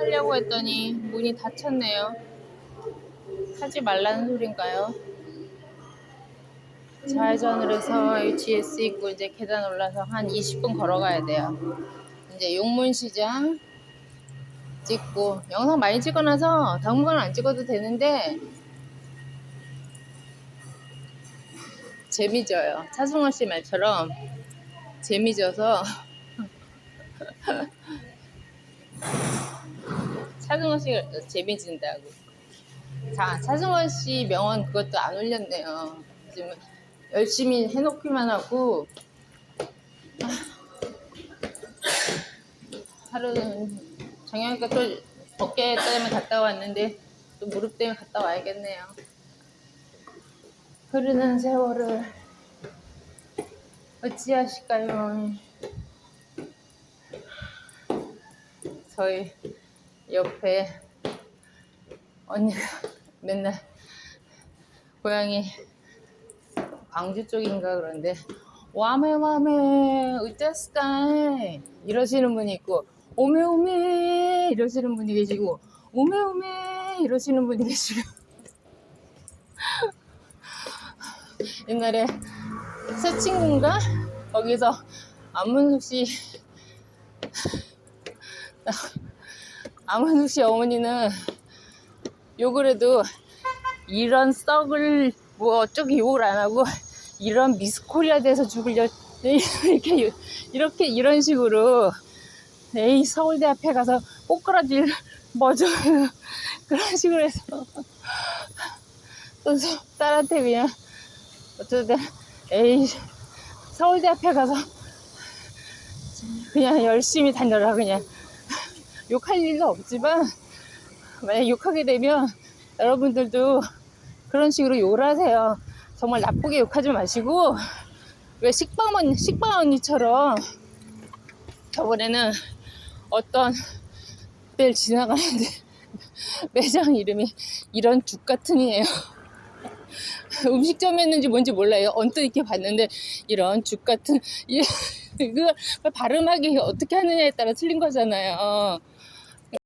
하려고 했더니 문이 닫혔네요. 하지 말라는 소린가요? 좌회전을 해서 HS 있고 이제 계단 올라서 한 20분 걸어가야 돼요. 이제 용문시장 찍고 영상 많이 찍어놔서 당분간 안 찍어도 되는데 재미져요. 차승원 씨 말처럼 재미져서 차승원 씨가 재미진다고. 자, 차승원 씨 명언 그것도 안 올렸네요. 지금 열심히 해놓기만 하고 아, 하루는 정형외과 또 어깨 때문에 갔다 왔는데 또 무릎 때문에 갔다 와야겠네요. 흐르는 세월을 어찌하실까요? 저희 옆에 언니가 맨날 고향이 광주 쪽인가 그런데 와메 와메 으짜스카이 이러시는 분이 있고 오메 오메 이러시는 분이 계시고 오메 오메 이러시는 분이 계시고. 옛날에 새 친구인가? 거기서 안문숙 씨 안문숙 씨 어머니는 욕을 해도 이런 썩을 뭐 어쩌게 욕을 안 하고 이런 미스코리아 돼서 죽을려 이렇게 이렇게 이런 식으로 에이 서울대 앞에 가서 꼬꾸라질 뭐죠 그런 식으로 해서 또 서- 딸한테 그냥 어쩌든 에이 서울대 앞에 가서 그냥 열심히 다녀라 그냥 욕할 일도 없지만 만약 욕하게 되면 여러분들도 그런 식으로 욕을 하세요. 정말 나쁘게 욕하지 마시고 왜 식빵 언니, 식빵 언니처럼 저번에는 어떤 때를 지나가는데 매장 이름이 이런 죽 같은이에요. 음식점이었는지 뭔지 몰라요. 언뜻 이렇게 봤는데 이런 죽 같은 이- 그 발음하기 어떻게 하느냐에 따라 틀린 거잖아요.